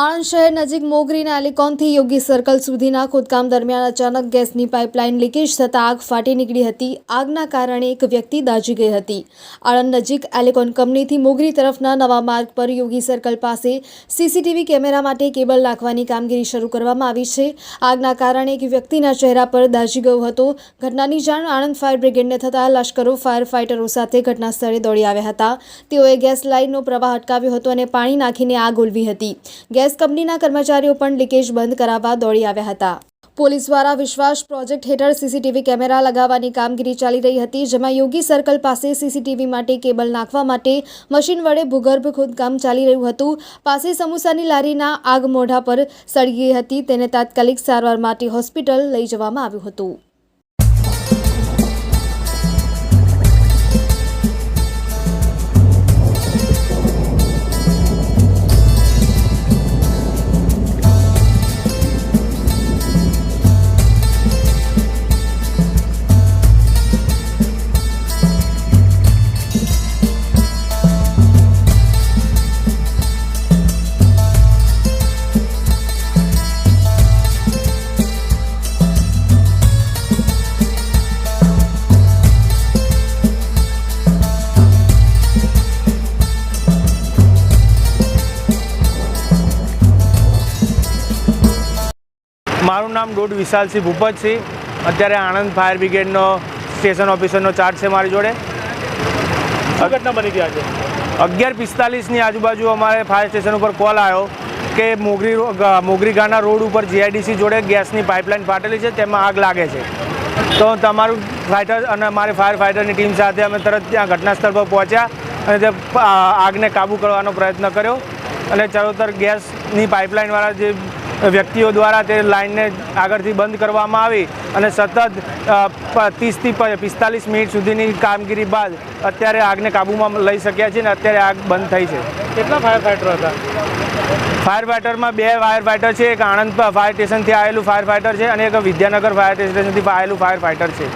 આણંદ શહેર નજીક મોગરીના એલિકોનથી યોગી સર્કલ સુધીના ખોદકામ દરમિયાન અચાનક ગેસની પાઇપલાઇન લીકેજ થતાં આગ ફાટી નીકળી હતી. આગના કારણે એક વ્યક્તિ દાઝી ગઈ હતી. આણંદ નજીક એલિકોન કંપનીથી મોગરી તરફના નવા માર્ગ પર યોગી સર્કલ પાસે સીસીટીવી કેમેરા માટે કેબલ નાખવાની કામગીરી શરૂ કરવામાં આવી છે. આગના કારણે એક વ્યક્તિના ચહેરા પર દાઝી ગયો હતો. ઘટનાની જાણ આણંદ ફાયર બ્રિગેડને થતાં લશ્કરો, ફાયર ફાઇટરો સાથે ઘટના સ્થળે દોડી આવ્યા હતા. તેઓએ ગેસ લાઇનનો પ્રવાહ અટકાવ્યો હતો અને પાણી નાખીને આગ ઓલવી હતી. ગેસ કંપનીના કર્મચારીઓ પણ લીકેજ બંધ કરાવવા દોડી આવ્યા હતા. પોલીસ દ્વારા વિશ્વાસ પ્રોજેક્ટ હેઠળ સીસીટીવી કેમેરા લગાવવાની કામગીરી ચાલી રહી હતી, જેમાં યોગી સર્કલ પાસે સીસીટીવી માટે કેબલ નાખવા માટે મશીન વડે ભૂગર્ભ ખોદકામ ચાલી રહ્યું હતું. પાસે સમોસાની લારીના આગ મોઢા પર સળગી હતી, તેને તાત્કાલિક સારવાર માટે હોસ્પિટલ લઈ જવામાં આવ્યું હતું. મારું નામ ડોડ વિશાલસિંહ ભૂપત છે અત્યારે આણંદ ફાયર બ્રિગેડનો સ્ટેશન ઓફિસરનો ચાર્જ છે મારી જોડે. ઘટના બની ગયા છે અગિયાર પિસ્તાલીસની આજુબાજુ અમારે ફાયર સ્ટેશન ઉપર કોલ આવ્યો કે મોગરી મોગરી ગાના રોડ ઉપર જીઆઈડીસી જોડે ગેસની પાઇપલાઇન ફાટેલી છે તેમાં આગ લાગે છે. તો તમારું ફાઇટર અને અમારી ફાયર ફાઇટરની ટીમ સાથે અમે તરત ત્યાં ઘટના સ્થળ પર પહોંચ્યા અને તે આગને કાબૂ કરવાનો પ્રયત્ન કર્યો. અને ચરોતર ગેસની પાઇપલાઇનવાળા જે વ્યક્તિઓ દ્વારા તે લાઇનને આગળથી બંધ કરવામાં આવી અને સતત ત્રીસથી પિસ્તાલીસ મિનિટ સુધીની કામગીરી બાદ અત્યારે આગને કાબૂમાં લઈ શક્યા છે અને અત્યારે આગ બંધ થઈ છે. કેટલા ફાયર ફાઈટર હતા? ફાયર ફાઇટરમાં બે ફાયર ફાઇટર છે એક આણંદ ફાયર સ્ટેશનથી આવેલું ફાયર ફાઇટર છે અને એક વિદ્યાનગર ફાયર સ્ટેશનથી આવેલું ફાયર ફાઇટર છે.